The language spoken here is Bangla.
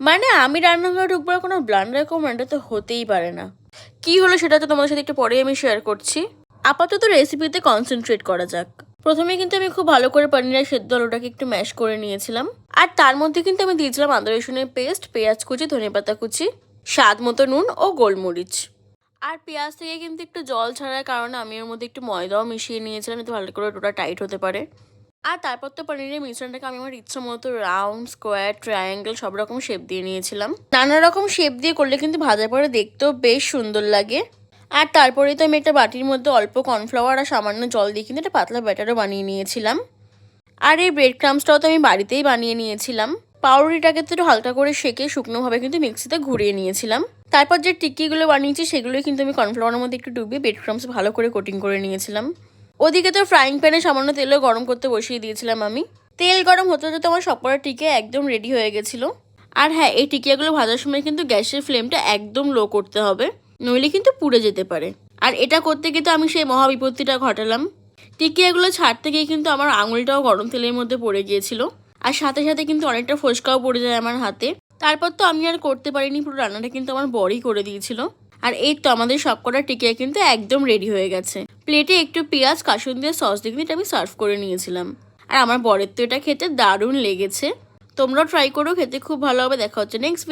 মানে আমি রান্নাঘরে ঢুকবার কোনো ব্লান্ডার কমান্ড তো হতেই পারে না। কি হলো সেটা তো তোমাদের সাথে একটু পরেই আমি শেয়ার করছি। আপাতত রেসিপিতে কনসেন্ট্রেট করা যাক। প্রথমে কিন্তু আমি খুব ভালো করে পনিরের সেদ্ধ আলুটাকে একটু ম্যাশ করে নিয়েছিলাম। আর তার মধ্যে কিন্তু আমি দিয়েছিলাম আদা রসুনের পেস্ট পেঁয়াজ কুচি ধনেপাতা কুচি, স্বাদ মতো নুন ও গোলমরিচ। আর পেঁয়াজ থেকে কিন্তু একটু জল ছাড়ার কারণে আমি ওর মধ্যে একটু ময়দাও মিশিয়ে নিয়েছিলাম, যাতে ভালো করে ওটা টাইট হতে পারে। আর তারপর তো পনিরের মিশ্রণটাকে আমি আমার ইচ্ছা মতো রাউন্ড স্কোয়ার ট্রায়াঙ্গেল সব রকম শেপ দিয়ে নিয়েছিলাম। নানা রকম শেপ দিয়ে করলে কিন্তু ভাজার পরে দেখতেও বেশ সুন্দর লাগে। আর তারপরে তো আমি একটা বাটির মধ্যে অল্প কর্নফ্লাওয়ার আর সামান্য জল দিয়ে কিন্তু একটা পাতলা ব্যাটারও বানিয়ে নিয়েছিলাম। আর এই ব্রেড ক্রামসটাও তো আমি বাড়িতেই বানিয়ে নিয়েছিলাম। পাউরুটিটাকে তো একটু হালকা করে সেকে শুকনোভাবে কিন্তু মিক্সিতে ঘুরিয়ে নিয়েছিলাম। তারপর যে টিক্কিগুলো বানিয়েছি সেগুলোই কিন্তু আমি কর্নফ্লাওয়ারের মধ্যে একটু ডুবিয়ে ব্রেড ক্রামস ভালো করে কোটিং করে নিয়েছিলাম। ওদিকে তো ফ্রাইং প্যানে সামান্য তেলও গরম করতে বসিয়ে দিয়েছিলাম আমি। তেল গরম হতে হতে আমার সবকটা টিকে একদম রেডি হয়ে গেছিল। আর হ্যাঁ এই টিকিয়াগুলো ভাজার সময় কিন্তু গ্যাসের ফ্লেমটা একদম লো করতে হবে, নইলে কিন্তু পুড়ে যেতে পারে। আর এটা করতে গিয়ে তো আমি সেই মহাবিপত্তিটা ঘটালাম। টিকিয়াগুলো ছাড়তে গিয়ে কিন্তু আমার আঙুলটাও গরম তেলের মধ্যে পড়ে গিয়েছিল। আর সাথে সাথে কিন্তু অনেকটা ফোসকাও পড়ে যায় আমার হাতে। তারপর তো আমি আর করতে পারিনি, পুরো রান্নাটা কিন্তু আমার বড়ই করে দিয়েছিল। আর এই তো আমাদের সবকটা টিকিয়া কিন্তু একদম রেডি হয়ে গেছে। প্লেটে একটু পেঁয়াজ, কাসুন দিয়ে সস দিয়ে কিন্তু আমি সার্ভ করে নিয়েছিলাম। আর আমার বরের তো এটা খেতে দারুণ লেগেছে। তোমরাও ট্রাই করো, খেতে খুব ভালো হবে। দেখা হচ্ছে নেক্সট